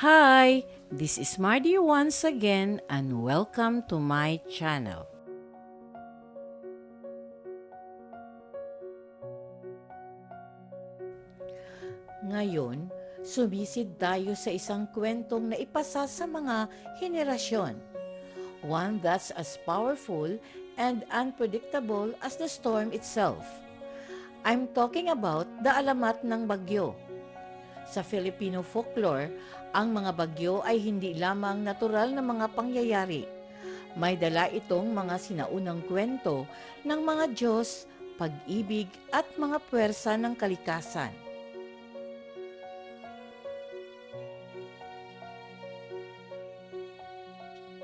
Hi, this is Mardy once again and welcome to my channel. Ngayon, sumisid tayo sa isang kwentong naipasa sa mga henerasyon. One that's as powerful and unpredictable as the storm itself. I'm talking about the alamat ng bagyo. Sa Filipino folklore, ang mga bagyo ay hindi lamang natural na mga pangyayari. May dala itong mga sinaunang kwento ng mga Diyos, pag-ibig at mga puwersa ng kalikasan.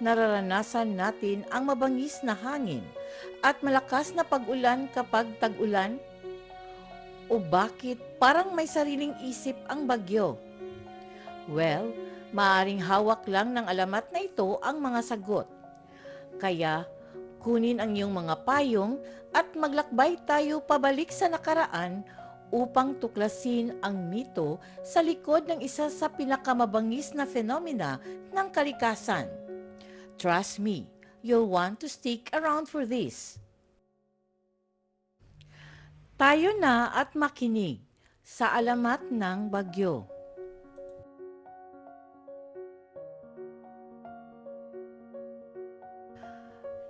nararanasan natin ang mabangis na hangin at malakas na pag-ulan kapag tag-ulan? O bakit parang may sariling isip ang bagyo? Well, maaring hawak lang ng alamat na ito ang mga sagot. Kaya, kunin ang iyong mga payong at maglakbay tayo pabalik sa nakaraan upang tuklasin ang mito sa likod ng isa sa pinakamabangis na fenomena ng kalikasan. Trust me, you'll want to stick around for this. Tayo na at makinig sa alamat ng bagyo.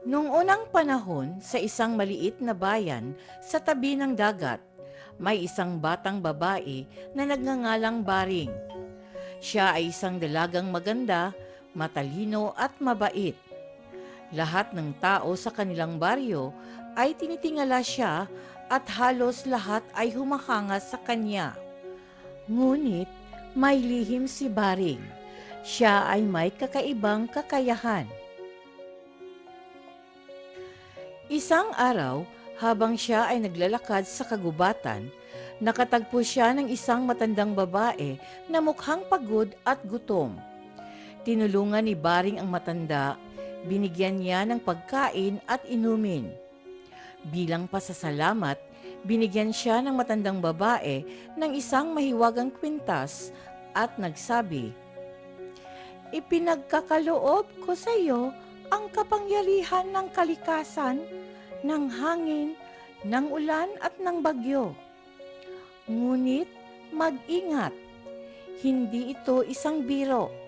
Noong unang panahon, sa isang maliit na bayan sa tabi ng dagat, may isang batang babae na nagngangalang Baring. Siya ay isang dalagang maganda, matalino at mabait. Lahat ng tao sa kanilang baryo ay tinitingala siya at halos lahat ay humahanga sa kanya. Ngunit may lihim si Baring. Siya ay may kakaibang kakayahan. Isang araw, habang siya ay naglalakad sa kagubatan, nakatagpo siya ng isang matandang babae na mukhang pagod at gutom. Tinulungan ni Baring ang matanda, binigyan niya ng pagkain at inumin. Bilang pasasalamat, binigyan siya ng matandang babae ng isang mahiwagang kwintas at nagsabi, Ipinagkakaloob ko sa iyo ang kapangyarihan ng kalikasan, ng hangin, ng ulan at ng bagyo. Ngunit mag-ingat, hindi ito isang biro.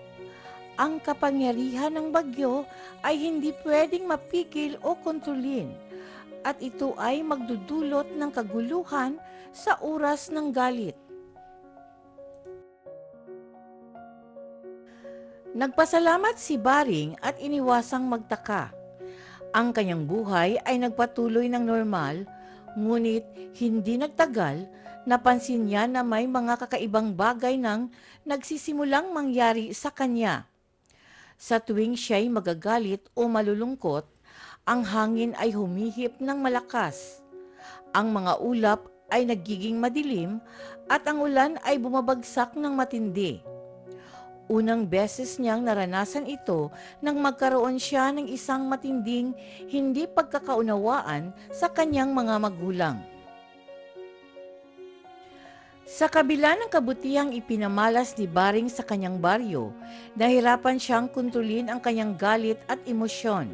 Ang kapangyarihan ng bagyo ay hindi pwedeng mapigil o kontrolin at ito ay magdudulot ng kaguluhan sa oras ng galit. Nagpasalamat si Baring at iniwasang magtaka. Ang kanyang buhay ay nagpatuloy ng normal, ngunit hindi nagtagal, napansin niya na may mga kakaibang bagay nang nagsisimulang mangyari sa kanya. Sa tuwing siya'y magagalit o malulungkot, ang hangin ay humihip ng malakas. Ang mga ulap ay nagiging madilim at ang ulan ay bumabagsak ng matindi. Unang beses niyang naranasan ito nang magkaroon siya ng isang matinding hindi pagkakaunawaan sa kanyang mga magulang. Sa kabila ng kabutihang ipinamalas ni Baring sa kanyang baryo, nahirapan siyang kontrolin ang kanyang galit at emosyon.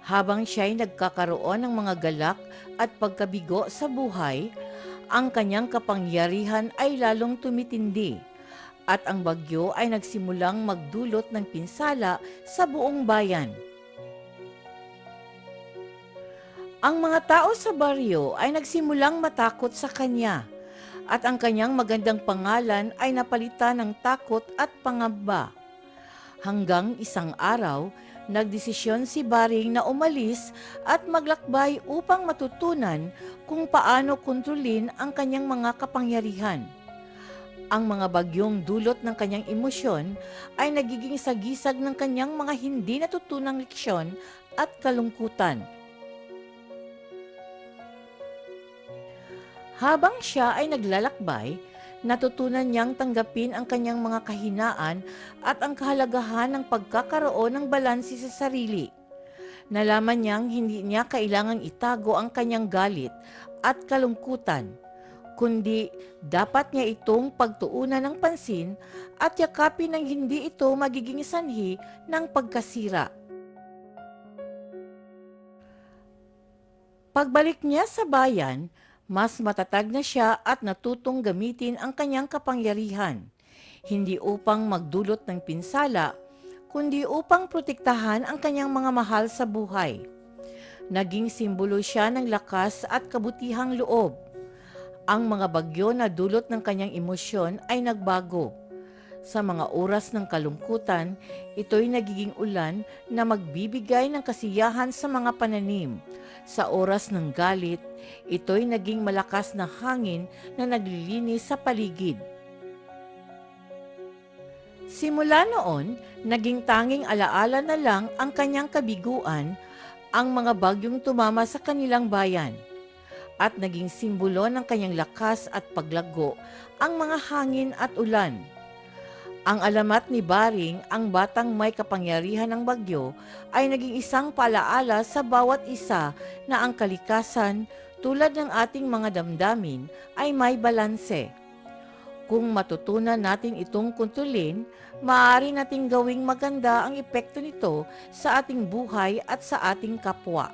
Habang siya'y nagkakaroon ng mga galak at pagkabigo sa buhay, ang kanyang kapangyarihan ay lalong tumitindi at ang bagyo ay nagsimulang magdulot ng pinsala sa buong bayan. Ang mga tao sa baryo ay nagsimulang matakot sa kanya at ang kanyang magandang pangalan ay napalitan ng takot at pangamba. Hanggang isang araw, nagdesisyon si Baring na umalis at maglakbay upang matutunan kung paano kontrolin ang kanyang mga kapangyarihan. Ang mga bagyong dulot ng kanyang emosyon ay nagiging sagisag ng kanyang mga hindi natutunang leksyon at kalungkutan. Habang siya ay naglalakbay, natutunan niyang tanggapin ang kanyang mga kahinaan at ang kahalagahan ng pagkakaroon ng balanse sa sarili. Nalaman niyang hindi niya kailangang itago ang kanyang galit at kalungkutan, kundi dapat niya itong pagtuunan ng pansin at yakapin ng hindi ito magiging sanhi ng pagkasira. Pagbalik niya sa bayan, mas matatag na siya at natutong gamitin ang kanyang kapangyarihan, hindi upang magdulot ng pinsala, kundi upang protektahan ang kanyang mga mahal sa buhay. Naging simbolo siya ng lakas at kabutihang loob. Ang mga bagyo na dulot ng kanyang emosyon ay nagbago. Sa mga oras ng kalungkutan, ito'y nagiging ulan na magbibigay ng kasiyahan sa mga pananim. Sa oras ng galit, ito'y naging malakas na hangin na naglilinis sa paligid. Simula noon, naging tanging alaala na lang ang kanyang kabiguan, ang mga bagyong tumama sa kanilang bayan. At naging simbolo ng kanyang lakas at paglago ang mga hangin at ulan. Ang alamat ni Baring, ang batang may kapangyarihan ng bagyo, ay naging isang paalaala sa bawat isa na ang kalikasan, tulad ng ating mga damdamin, ay may balanse. Kung matutunan natin itong kontrolin, maaari nating gawing maganda ang epekto nito sa ating buhay at sa ating kapwa.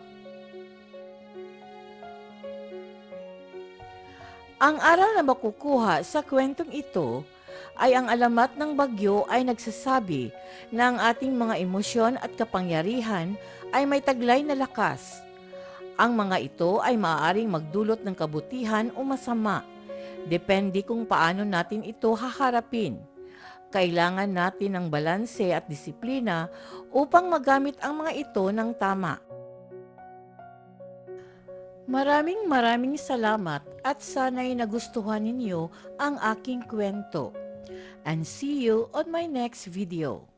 Ang aral na makukuha sa kwentong ito ay ang alamat ng bagyo ay nagsasabi na ang ating mga emosyon at kapangyarihan ay may taglay na lakas. Ang mga ito ay maaaring magdulot ng kabutihan o masama. Depende kung paano natin ito haharapin. Kailangan natin ng balanse at disiplina upang magamit ang mga ito ng tama. Maraming maraming salamat at sana'y nagustuhan ninyo ang aking kwento. And see you on my next video.